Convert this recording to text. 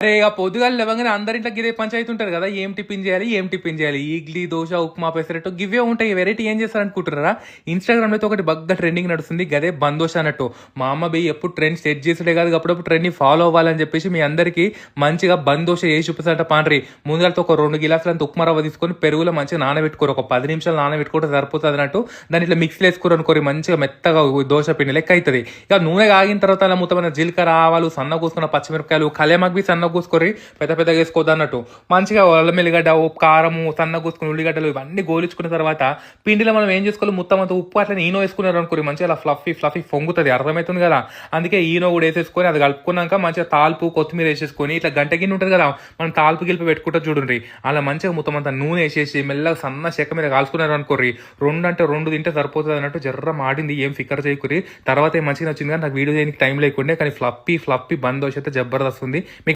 అరే ఇక పొద్దుగాల లేవగానే అందరింట్లో గిదే పంచాయతీ ఉంటారు కదా ఏం టిఫిన్ చేయాలి ఏం టిఫిన్ చేయాలి? ఇడ్లీ దోశ ఉప్మా పెసరట్టు గివే ఉంటాయి వెరైటీ ఏం చేస్తారు అనుకుంటారా ఇన్స్టాగ్రామ్ అయితే ఒకటి బగ్గ ట్రెండింగ్ నడుస్తుంది గదే బందోష అన్నట్టు. మా అమ్మ బి ఎప్పుడు ట్రెండ్ సెట్ చేసుడే కాదు అప్పుడప్పుడు ట్రెండ్ని ఫాలో అవ్వాలని చెప్పేసి మీ అందరికీ మంచిగా బందోష చేసి చూపిస్తారట పాండ్రి. ముందుగాలతో ఒక రెండు గిలాసులు అంత ఉప్మా రవ్వ తీసుకొని పెరుగులో మంచిగా నానబెట్టుకోరు ఒక పది నిమిషాలు నానబెట్టుకుంటే సరిపోతుంది అన్నట్టు. దాని ఇట్లా మిక్స్ వేసుకోరు అనుకోరు మంచిగా మెత్తగా దోశ పిండి లెక్క అవుతుంది ఇక నూనె కాగిన తర్వాత అలా మొత్తం జీలకర్ర ఆవాలు సన్న కూసుకున్న పచ్చిమిరపకాయలు కలేమాకు బి సన్న కూసుకొని పెద్ద పెద్ద వేసుకోవద్దు అన్నట్టు. మంచిగా అల్లం ఎల్లిగడ్డ కారము సన్న కూసుకుని ఉల్లిగడ్డలు ఇవన్నీ గోలించుకున్న తర్వాత పిండిలో మనం ఏం చేసుకోవాలి? మొత్తం అంత ఉప్పు అట్లా ఈనో వేసుకున్నారు అనుకోరి మంచిగా అలా ఫ్లఫీ ఫ్లఫీ పొంగుతుంది అర్థమవుతుంది కదా? అందుకే ఈనో కూడా వేసేసుకొని అది కలుపుకున్నాక మంచిగా తాల్పు కొత్తిమీర వేసేసుకొని ఇట్లా గంట గిన్నె ఉంటుంది కదా మనం తాల్పు గిలిపి పెట్టుకుంటా చూడండి అలా మంచిగా మొత్తం అంతా నూనె వేసేసి మెల్లగా సన్న చెక్క మీద కాల్చుకున్నారు అనుకోరి రెండు అంటే రెండు తింటే సరిపోతుంది అన్నట్టు జర్ర మాడింది ఏం ఫికర్ చేయకురి తర్వాత మంచిగా వచ్చింది కానీ నాకు వీడియో చేయడానికి టైం లేకుండే కానీ ఫ్లప్పీ ఫ్లప్పీ బంద్ అయితే జబర్దస్త్ ఉంది. మీకు